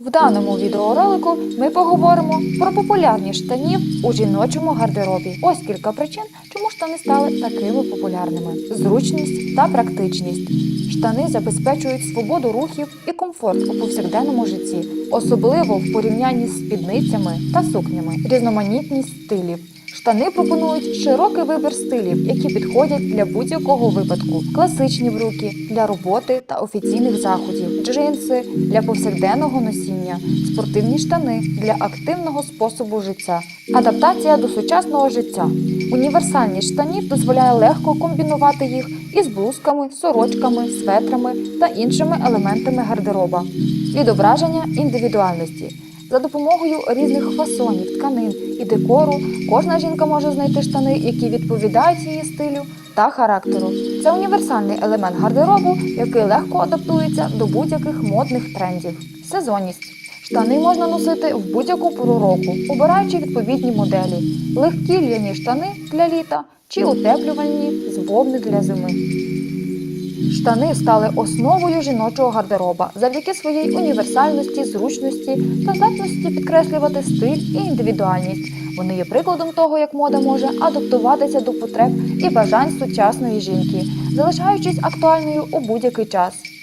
В даному відеоролику ми поговоримо про популярні штанів у жіночому гардеробі. Ось кілька причин, чому штани стали такими популярними: зручність та практичність. Штани забезпечують свободу рухів і комфорт у повсякденному житті, особливо в порівнянні з спідницями та сукнями, різноманітність стилів. Штани пропонують широкий вибір стилів, які підходять для будь-якого випадку: класичні брюки для роботи та офіційних заходів, джинси для повсякденного носіння, спортивні штани для активного способу життя, адаптація до сучасного життя. Універсальність штанів дозволяє легко комбінувати їх із блузками, сорочками, светрами та іншими елементами гардероба. Відображення індивідуальності. За допомогою різних фасонів, тканин і декору кожна жінка може знайти штани, які відповідають її стилю та характеру. Це універсальний елемент гардеробу, який легко адаптується до будь-яких модних трендів. Сезонність. Штани можна носити в будь-яку пору року, обираючи відповідні моделі: легкі льняні штани для літа чи утеплювальні з вовни для зими. Штани стали основою жіночого гардероба завдяки своїй універсальності, зручності та здатності підкреслювати стиль і індивідуальність. Вони є прикладом того, як мода може адаптуватися до потреб і бажань сучасної жінки, залишаючись актуальною у будь-який час.